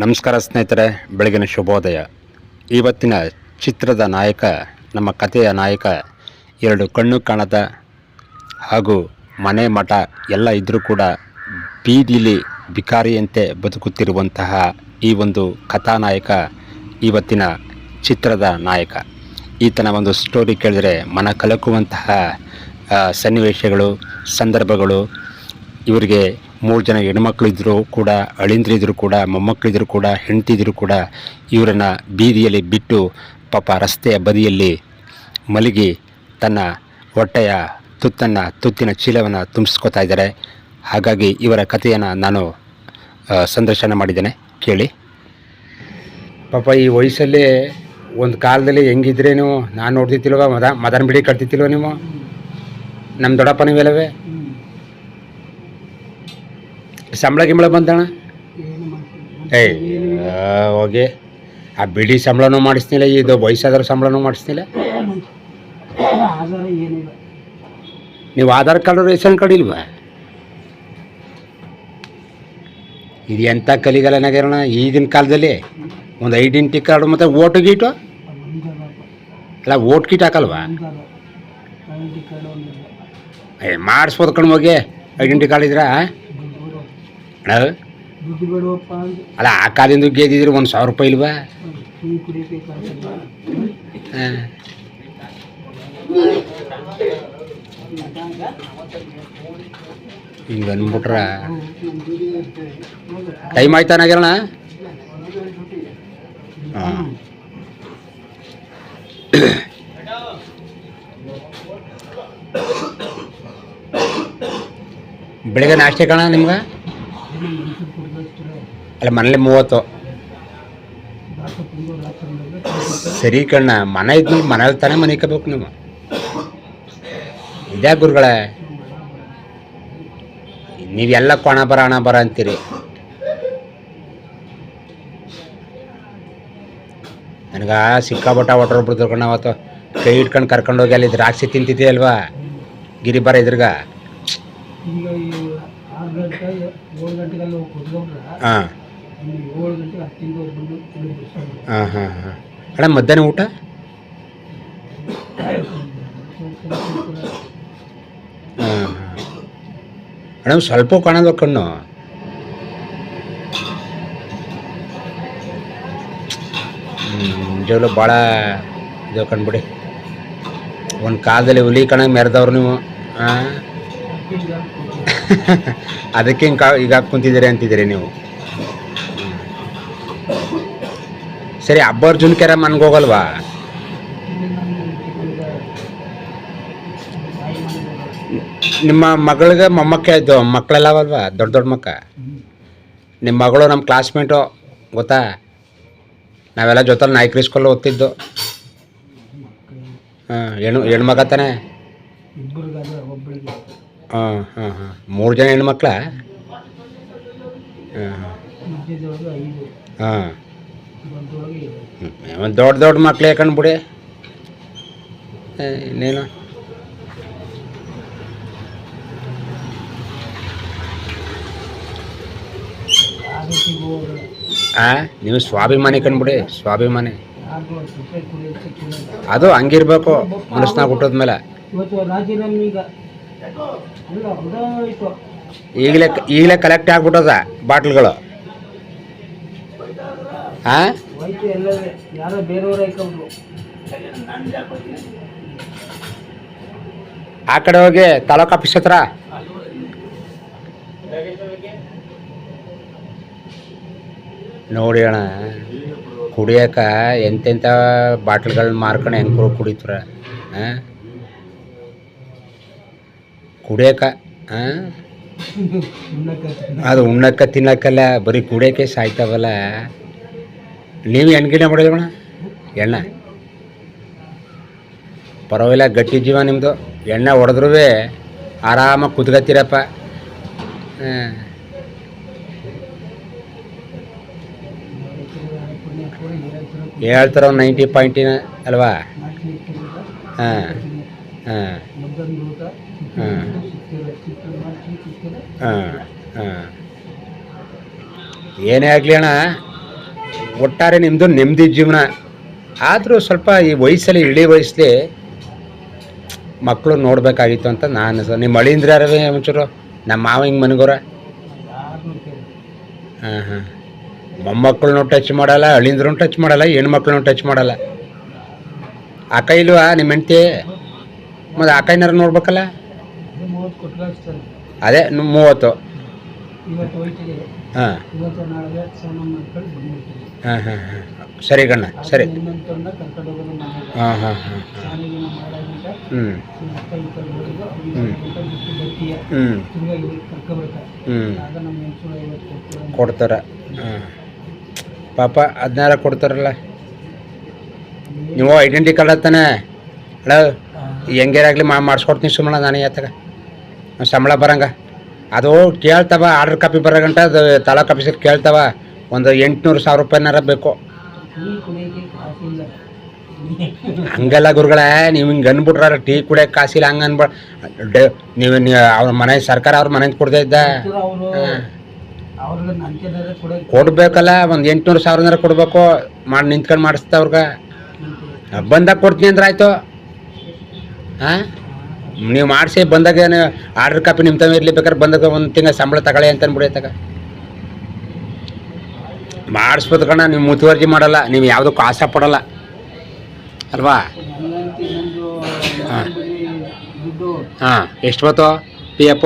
ನಮಸ್ಕಾರ ಸ್ನೇಹಿತರೆ, ಬೆಳಗಿನ ಶುಭೋದಯ. ಇವತ್ತಿನ ಚಿತ್ರದ ನಾಯಕ, ನಮ್ಮ ಕಥೆಯ ನಾಯಕ, ಎರಡು ಕಣ್ಣು ಕಾಣದ ಹಾಗೂ ಮನೆ ಮಠ ಎಲ್ಲ ಇದ್ದರೂ ಕೂಡ ಬೀದಿಲಿ ಬಿಕಾರಿಯಂತೆ ಬದುಕುತ್ತಿರುವಂತಹ ಈ ಒಂದು ಕಥಾನಾಯಕ ಇವತ್ತಿನ ಚಿತ್ರದ ನಾಯಕ. ಈತನ ಒಂದು ಸ್ಟೋರಿ ಕೇಳಿದರೆ ಮನ ಕಲಕುವಂತಹ ಸನ್ನಿವೇಶಗಳು, ಸಂದರ್ಭಗಳು, ಇವರಿಗೆ ಮೂರು ಜನ ಹೆಣ್ಮಕ್ಳಿದ್ರು ಕೂಡ, ಅಳಿಂದ್ರಿದ್ರು ಕೂಡ ಮೊಮ್ಮಕ್ಕಳಿದ್ರು ಕೂಡ, ಹೆಂಡತಿದ್ರು ಕೂಡ ಇವರನ್ನು ಬೀದಿಯಲ್ಲಿ ಬಿಟ್ಟು ಪಾಪ ರಸ್ತೆಯ ಬದಿಯಲ್ಲಿ ಮಲಗಿ ತನ್ನ ಹೊಟ್ಟೆಯ ತುತ್ತನ್ನು, ತುತ್ತಿನ ಚೀಲವನ್ನು ತುಂಬಿಸ್ಕೊತಾ ಇದ್ದಾರೆ. ಹಾಗಾಗಿ ಇವರ ಕಥೆಯನ್ನು ನಾನು ಸಂದರ್ಶನ ಮಾಡಿದ್ದೇನೆ. ಕೇಳಿ. ಪಾಪ ಈ ವಯಸ್ಸಲ್ಲಿ ಒಂದು ಕಾಲದಲ್ಲಿ ಹೆಂಗಿದ್ರೇನು, ನಾನು ನೋಡ್ತಿತ್ತಿಲ್ವ ಮದ, ಮದನ ಬಿಡಿ ಕಟ್ತಿತ್ತಿಲ್ವ ನೀವು? ನಮ್ಮ ದೊಡ್ಡಪ್ಪ ನೀವೆಲ್ಲವೇ? ಸಂಬಳ ಗಿಂಬಳ ಬಂದಣ್ಣ? ಏಯ್ ಓಕೆ ಹೋಗಿ. ಆ ಬಿಡಿ ಸಂಬಳನೂ ಮಾಡಿಸ್ತಿಲ್ಲ ಇದು ವಯಸ್ಸಾದ್ರ ಸಂಬಳನೂ ಮಾಡಿಸ್ತಿಲ್ಲ. ನೀವು ಆಧಾರ್ ಕಾರ್ಡ್ ರೇಷನ್ ಕಾರ್ಡ್ ಇಲ್ವಾ ಇದು ಎಂಥ ಕಲಿಗಾಲನಾಗಿರೋಣ ಈಗಿನ ಕಾಲದಲ್ಲಿ? ಒಂದು ಐಡೆಂಟಿ ಕಾರ್ಡು ಮತ್ತು ಓಟು ಗೀಟು? ಅಲ್ಲ ಓಟ್ ಗೀಟ್ ಹಾಕಲ್ವಾ? ಏ ಮಾಡಿಸ್ಬೋದು ಕಣ್ಮೋಗಿ ಐಡೆಂಟಿ ಕಾರ್ಡ್ ಇದ್ರ? ಅಲ್ಲ, ಆ ಕಾಲಿಂದ ಗೆದ್ದಿದ್ರೆ ಒಂದು ಸಾವಿರ ರೂಪಾಯಿ ಇಲ್ವಾ? ಟೀ ಅನ್ಬಿಟ್ರ ಹಾಂ ಹಿಂಗೆ ಟೈಮ್ ಆಯ್ತಾನಾಗಿರೋಣ ಹಾಂ. ಬೆಳಗ್ಗೆ ನಾಷ್ಟೆ ಕಣ ನಿಮ್ಗೆ? ಅಲ್ಲ ಮನೇಲಿ ಮೂವತ್ತು. ಸರಿ ಕಣ್ಣ ಮನೆ ಇದ್ಮೇಲೆ ಮನೇಲಿ ತಾನೇ ಮನೆ ಕಬೇಕು ನೀವು. ಇದ್ಯಾ ಗುರುಗಳೇ? ನೀವೆಲ್ಲ ಕೊಣ ಬರ ಹಣ ಬರ ಅಂತೀರಿ. ನನಗೆ ಸಿಕ್ಕಾಬಟ್ಟ ಒಟ್ರು ಬಿಡ್ತು ಕಣ್ಣ ಅವತ್ತು. ಕೈ ಇಟ್ಕೊಂಡು ಕರ್ಕೊಂಡು ಹೋಗಿ ಅಲ್ಲಿ ದ್ರಾಕ್ಷಿ ತಿಂತಿದ್ದೆ ಅಲ್ವಾ ಗಿರಿ ಬರ ಇದ್ರಗ? ಹಾಂ. ಏಳು ಗಂಟೆ ಹತ್ತಿಂದ ಬಂದು ಇಲ್ಲಿ ಬಿಡ್ಸೋದು. ಹಾಂ ಹಾಂ ಹಾಂ. ಅಣ್ಣ ಮಧ್ಯಾಹ್ನ ಊಟ? ಹಾಂ ಅಣ್ಣ ಸ್ವಲ್ಪ ಕಾಣೋದು ಕಣ್ಣು. ನಿಜವಾಗ್ಲೂ ಭಾಳ ಇದು ಕಂಡ್ಬಿಡಿ ಒಂದು ಕಾಲದಲ್ಲಿ ಹುಲಿ ಕಣ ಮೆರೆದವ್ರು ನೀವು ಅದಕ್ಕೆ ಹಿಂಗೆ ಕಾ ಈಗ ಕುಂತಿದ್ದೀರಿ ಅಂತಿದ್ದೀರಿ ನೀವು. ಸರಿ ಅಬ್ಬರ್ಜುನ್ ಕೆರೆ ಮನ್ಗೋಗಲ್ವಾ ನಿಮ್ಮ ಮಗಳಿಗೆ ಮೊಮ್ಮಕ್ಕ ಇದ್ದು ಮಕ್ಕಳೆಲ್ಲ ಅವಲ್ವಾ? ದೊಡ್ಡ ದೊಡ್ಡ ಮಕ್ಕ? ನಿಮ್ಮ ಮಗಳು ನಮ್ಮ ಕ್ಲಾಸ್ಮೇಟು ಗೊತ್ತಾ? ನಾವೆಲ್ಲ ಜೊತೆಲಿ ನಾಯ್ಕರಿ ಸ್ಕೂಲ್ ಓದ್ತಿದ್ದು. ಹಾಂ ಹೆಣ್ಣು ಹೆಣ್ಮಗ ತಾನೆ? ಹಾಂ ಹಾಂ ಹಾಂ. ಮೂರು ಜನ ಹೆಣ್ಮಕ್ಳ? ಹಾಂ. ಹಾಂ. ಒಂದು ದೊಡ್ಡ ದೊಡ್ಡ ಮಕ್ಳು ಯಾಕಂಡ್ಬಿಡಿ ಏ, ಇನ್ನೇನು? ಆ ನೀವು ಸ್ವಾಭಿಮಾನಿ ಕಂಡ್ಬಿಡಿ ಸ್ವಾಭಿಮಾನಿ. ಅದು ಹಂಗಿರ್ಬೇಕು ಮನಸ್ನಾಗ ಹುಟ್ಟದ್ಮೇಲೆ ಈಗಲೇ ಈಗಲೇ ಕಲೆಕ್ಟ್ ಆಗ್ಬಿಟ್ಟದ ಬಾಟ್ಲ್ಗಳು. ಆ? ಹೋಯ್ತು ಎಲ್ಲವೇ ಯಾರೋ ಬೇರೆಯವ್ರು ಹಾಕೊಂಡ್ರು ಆ ಕಡೆ ಹೋಗಿ ತಾಲೂಕು ಆಫೀಸ್ ಹತ್ರ. ನೋಡಿ ಅಣ್ಣ ಕುಡಿಯಕ ಎಂತೆಂಥ ಬಾಟ್ಲ್ಗಳನ್ನ ಮಾರ್ಕೊಂಡು ಹೆಂಗೆ ಕುಡಿತರ ಹಾಂ ಕುಡಿಯಕ ಹಾಂ ಉಣ್ಣಕ್ಕೆ ಅದು ಉಣ್ಣಕ್ಕ ತಿನ್ನಕ್ಕಲ್ಲ ಬರೀ ಕುಡಿಯೋಕೆ ಸಾಯ್ತಾವಲ್ಲ. ನೀವು ಎಣ್ಗಿಡ ಮಾಡಿದ್ರಣ ಎಣ್ಣೆ. ಪರವಾಗಿಲ್ಲ, ಗಟ್ಟಿ ಜೀವ ನಿಮ್ಮದು ಎಣ್ಣೆ ಹೊಡೆದ್ರೂ ಆರಾಮಾಗಿ ಕುತ್ಕತ್ತೀರಪ್ಪ. ಹೇಳ್ತಾರ ಒಂದು ನೈಂಟಿ ಪಾಯಿಂಟಿನ ಅಲ್ವಾ? ಹಾಂ. ಹಾಂ. ಹಾಂ. ಹಾಂ. ಹಾಂ. ಏನೇ ಆಗಲಿ ಅಣ್ಣ ಒಟ್ಟಾರೆ ನಿಮ್ಮದು ನೆಮ್ಮದಿ ಜೀವನ. ಆದರೂ ಸ್ವಲ್ಪ ಈ ವಯಸ್ಸಲ್ಲಿ, ಇಳಿ ವಯಸ್ಸಲ್ಲಿ ಮಕ್ಕಳು ನೋಡಬೇಕಾಗಿತ್ತು ಅಂತ ನಾನು ಸರ್ ನಿಮ್ಮ ಅಳಿಂದ್ರ ಒಂಚೂರು ನಮ್ಮ ಮಾವ ಹಿಂಗೆ ಮನಗೋರ? ಹಾಂ ಹಾಂ. ಮೊಮ್ಮಕ್ಕಳನ್ನು ಟಚ್ ಮಾಡಲ್ಲ ಅಳಿಂದ್ರೂ ಟಚ್ ಮಾಡಲ್ಲ, ಹೆಣ್ಮಕ್ಳನ್ನೂ ಟಚ್ ಮಾಡಲ್ಲ. ಆ ನಿಮ್ಮ ಹೆಂಡ್ತಿ, ಮತ್ತು ಅಕ್ಕಯ್ಯನಾರು ನೋಡ್ಬೇಕಲ್ಲ? ಅದೇ ಮೂವತ್ತು. ಇವತ್ತು ಹಾಂ. ಇವತ್ತು ನಾಳೆ ಸ್ನಾನ ಮಾಡ್ಕೊಂಡು ಬಂದ್ಬಿಡ್ತೀವಿ. ಹಾಂ ಹಾಂ ಹಾಂ. ಸರಿ ಕಣ್ಣ ಸರಿ. ಕೊಡ್ತಾರ ಕರ್ಕೊಂಡು ಹೋಗೋದು ಮನೆಗೆ ಹಾಂ ಹಾಂ ಹಾಂ. ಹ್ಞೂ ಅಕ್ಕ ಈ ಕಡೆ ಹೋಗೋದು ಹ್ಮ್. ಅಂತ ಬಿಟ್ಟು ಬರ್ತೀಯ? ಹ್ಞೂ ತಿರ್ಗಾ ಇಲ್ಲಿ ಕರ್ಕೊಬೇಕಾ? ಹ್ಞೂ ಆಗ ನಮ್ಮ ಹೆಂಗಸರು ಐವತ್ತು ಕೊಡ್ತೀವಿ ಕೊಡ್ತಾರೆ. ಹಾಂ. ಪಾಪ ಹದಿನಾರ ಕೊಡ್ತಾರಲ್ಲ. ನೀವು ಐಡೆಂಟಿ ಕಾರ್ಡ್ ಹತ್ತಾನೆ ಅಲ್ಲ ಹೆಂಗೇರಾಗಲಿ ಮಾ ಮಾಡಿಸ್ಕೊಡ್ತೀನಿ ಸುಮ್ಮನೆ ನಾನು ಆತಾಗ ಸಂಬಳ ಬರಂಗ. ಅದು ಕೇಳ್ತವ ಆರ್ಡ್ರ್ ಕಾಪಿ ಬರೋ ಗಂಟ ಅದು ತಾಲೂಕು ಆಫೀಸಲ್ಲಿ ಕೇಳ್ತವ ಒಂದು ಎಂಟುನೂರು ಸಾವಿರ ರೂಪಾಯಿನಾರ ಬೇಕು. ಹಂಗೆಲ್ಲ ಗುರುಗಳೇ, ನೀವು ಹಿಂಗೆ ಅನ್ಬಿಟ್ರ ಟೀ ಕುಡಿಯೋಕೆ ಕಾಸಿಲ್ಲ, ಹಂಗೆ ಅನ್ಬ ನೀವು ಅವ್ರ ಮನೆ ಸರ್ಕಾರ ಅವ್ರ ಮನೆಯಿಂದ ಕೊಡ್ತಾ ಇದ್ದ. ಕೊಡ್ಬೇಕಲ್ಲ, ಒಂದು ಎಂಟುನೂರು ಸಾವಿರನಾರ ಕೊಡಬೇಕು. ಮಾಡಿ ನಿಂತ್ಕೊಂಡು ಮಾಡಿಸ್ತಾ ಅವ್ರಿಗೆ ಬಂದಾಗ ಕೊಡ್ತೀನಿ ಅಂದ್ರೆ ಆಯಿತು. ಹಾಂ ನೀವು ಮಾಡಿಸಿ ಬಂದಾಗ ಆರ್ಡ್ರ್ ಕಾಪಿ ನಿಮ್ಮ ತಮ್ಮ ಇರಲಿ ಬೇಕಾದ್ರೆ ಬಂದಾಗ ಒಂದು ತಿಂಗಳ ಸಂಬಳ ತಗೊಳ್ಳಿ ಅಂತ ಅಂದ್ಬಿಡೈತಾಗ ಮಾಡಿಸ್ಬೋದು ಕಣ ನೀವು ಮುತುವರ್ಜಿ ಮಾಡಲ್ಲ ನೀವು ಯಾವುದಕ್ಕೂ ಆಸೆ ಪಡಲ್ಲ. ಅಲ್ವಾ? ಹಾಂ ಹಾ. ಎಷ್ಟು ಬತ್ತು ಪಿ ಎಫ್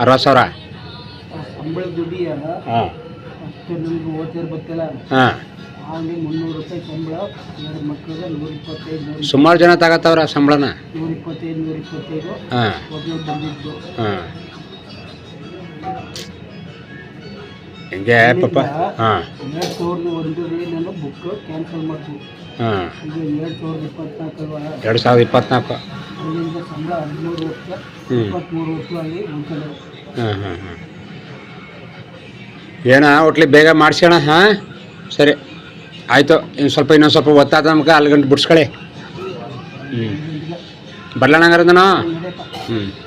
ಅರವತ್ತು ಸಾವಿರ? ಹಾಂ. ಹಾಂ. ಅವನಿಗೆ ಮುನ್ನೂರು ರೂಪಾಯಿ ಸಂಬಳ ಎರಡು ಮಕ್ಕಳಿಗೆ ನೂರ ಇಪ್ಪತ್ತೈದು ನೂರ ಸುಮಾರು ಜನ ತಗತಾವ್ರ ಸಂಬಳನ? ನೂರ ಇಪ್ಪತ್ತೈದು ನೂರ ಇಪ್ಪತ್ತೈದು ಹಾಂ ಬಂದಿದ್ದು. ಹಾಂ. ಹಿಂಗೆ ಪಾಪ? ಹಾಂ. ಎರಡು ಸಾವಿರದ ಒಂದರಲ್ಲಿ ನಾನು ಬುಕ್ ಕ್ಯಾನ್ಸಲ್ ಮಾಡ್ತೀನಿ ಹಾಂ. ಈಗ ಎರಡು ಸಾವಿರದ ಇಪ್ಪತ್ನಾಲ್ಕಲ್ವಾ? ಎರಡು ಸಾವಿರದ ಇಪ್ಪತ್ನಾಲ್ಕು. ಅಲ್ಲಿಂದ ಸಂಬಳ ಹದಿಮೂರು ವರ್ಷ ಹ್ಞೂ ಇಪ್ಪತ್ತ್ಮೂರು ವರ್ಷ ಆಗಿ ಉಳ್ಕೊಳ್ಳೋದು ಹಾಂ ಹಾಂ ಹಾಂ. ಏನ ಒಟ್ಲಿ ಬೇಗ ಮಾಡಿಸೋಣ ಹಾಂ? ಸರಿ. ಆಯಿತು ಇನ್ನು ಸ್ವಲ್ಪ ಇನ್ನೊಂದು ಸ್ವಲ್ಪ ಒತ್ತಾದ ನಮ್ಗೆ ಅಲ್ಲಿ ಗಂಟು ಬಿಡ್ಸ್ಕೊಳ್ಳಿ. ಹ್ಞೂ ಬರ್ಲಣ್ಣ ಹಂಗಾರೆ ಹ್ಞೂ